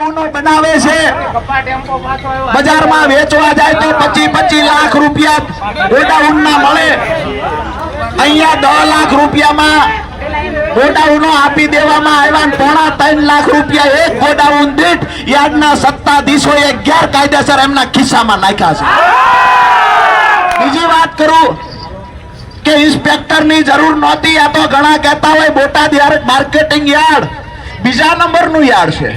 બનાવે છે. બજારમાં વેચવા જાય તો પચી પચી લાખ રૂપિયા મળે. અહીંયા દસ લાખ રૂપિયામાં ગોડાઉનો આપી એમના ખિસ્સામાં નાખ્યા છે. બીજી વાત કરું કે ઇન્સ્પેક્ટરની જરૂર નહોતી. આ તો ઘણા કહેતા હોય, બોટાદ યાર્ડ માર્કેટિંગ યાર્ડ. બીજા નંબરનું યાર્ડ છે.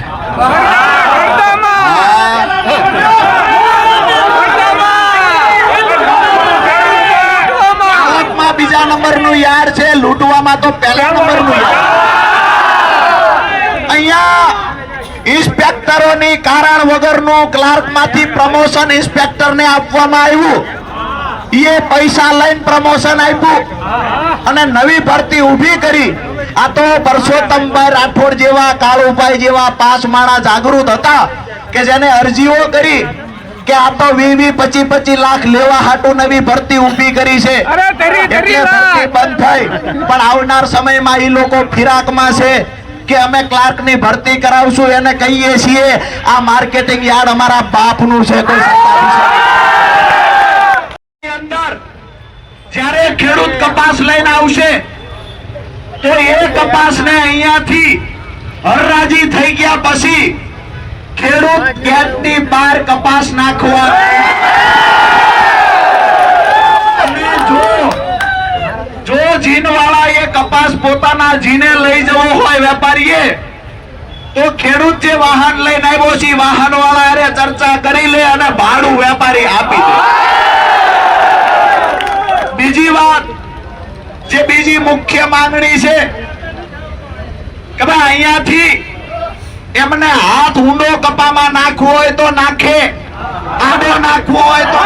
બીજા નંબરનું યાર્ડ છે લૂંટવામાં તો પહેલા નંબરનું યાર્ડ અહીંયા ઇન્સ્પેક્ટરોની કારણ વગરનું ક્લાર્કમાંથી પ્રમોશન ઇન્સ્પેક્ટરને આપવામાં આવ્યું. એ પૈસા લઈને પ્રમોશન આપ્યું અને નવી ભરતી ઊભી કરી. આ તો પરસોત્તમભાઈ રાઠોડ જેવા કાળુભાઈ જેવા પાંચ માણા જાગૃત હતા કે જેને અરજીઓ કરી કે આ તો વી વી પચી પચી લાખ લેવા હાટુ નવી ભરતી ઊભી કરી છે. એટલે ભરતી બંધ થઈ. પણ આવનાર સમયમાં એ લોકો ફિરાકમાં છે કે અમે ક્લાર્કની ભરતી કરાવશું એને કહીએ છીએ આ માર્કેટિંગ યાર્ડ અમારા બાપનું છે કોઈ અંદર જ્યારે ખેડૂત કપાસ લઈને આવશે તો એ કપાસને અહીંયાથી હરરાજી થઈ ગયા પછી ખેડૂત ગેટની બહાર કપાસ નાખવા. જો જીનવાળા એ કપાસ પોતાના જીને લઈ જવો હોય વેપારીએ, તો ખેડૂત જે વાહન લઈને આવ્યો છે વાહન વાળા ચર્ચા કરી લે અને ભાડું વેપારી આપી દે બીજી વાત જે બીજી મુખ્ય માંગણી છે કે ભાઈ અહીંયાથી એમને હાથ ઊંડો કપામાં નાખવો હોય તો નાખે, આડો નાખવો હોય તો.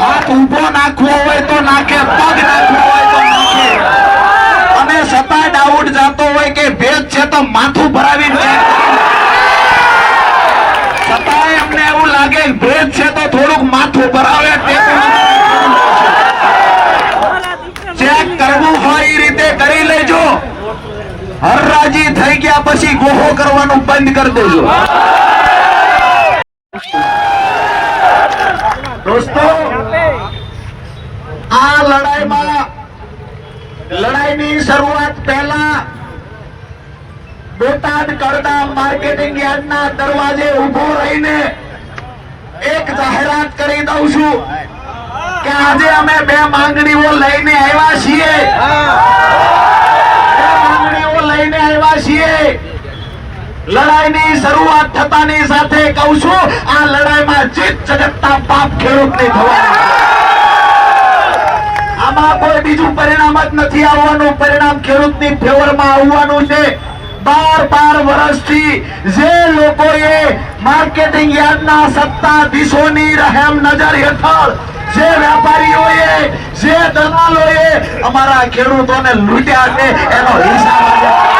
હાથ ઊભો નાખવો હોય તો નાખે, પગ નાખવો હોય તો નાખે અને સતા ડાઉટ જાતો હોય કે ભેદ છે તો માથું કરી લે. અમને એવું લાગે ભેદ છે તો થોડુંક માથું ભરાવે કરવું હોય એ રીતે કરી લેજો. હરરાજી થઈ ગયા પછી ગોહો કરવાનું બંધ કરી દેજો. દોસ્તો, આ લડાઈમાં, લડાઈની શરૂઆત પહેલા બોટાદ કરતા માર્કેટિંગ યાર્ડના દરવાજે ઊભો રહીને એક જાહેરાત કરી દઉં છું. કે આજે અમે બે માંગણીઓ લઈને આવ્યા છીએ. માંગણીઓ લઈને આવ્યા છીએ. લડાઈની શરૂઆત થતાની સાથે કહું છું, આ લડાઈમાં જીત જગતના ખેડૂત ખેડૂતની થવાનું. આમાં કોઈ બીજું પરિણામ જ નથી આવવાનું. પરિણામ ખેડૂતની ફેવરમાં આવવાનું છે. બાર બાર વર્ષથી જે લોકોએ માર્કેટિંગ યાર્ડના સત્તાધીશોની રહેમ નજર હેઠળ જે વેપારીઓએ જે દલાલોએ અમારા ખેડૂતોને લૂંટ્યા છે એનો હિસાબ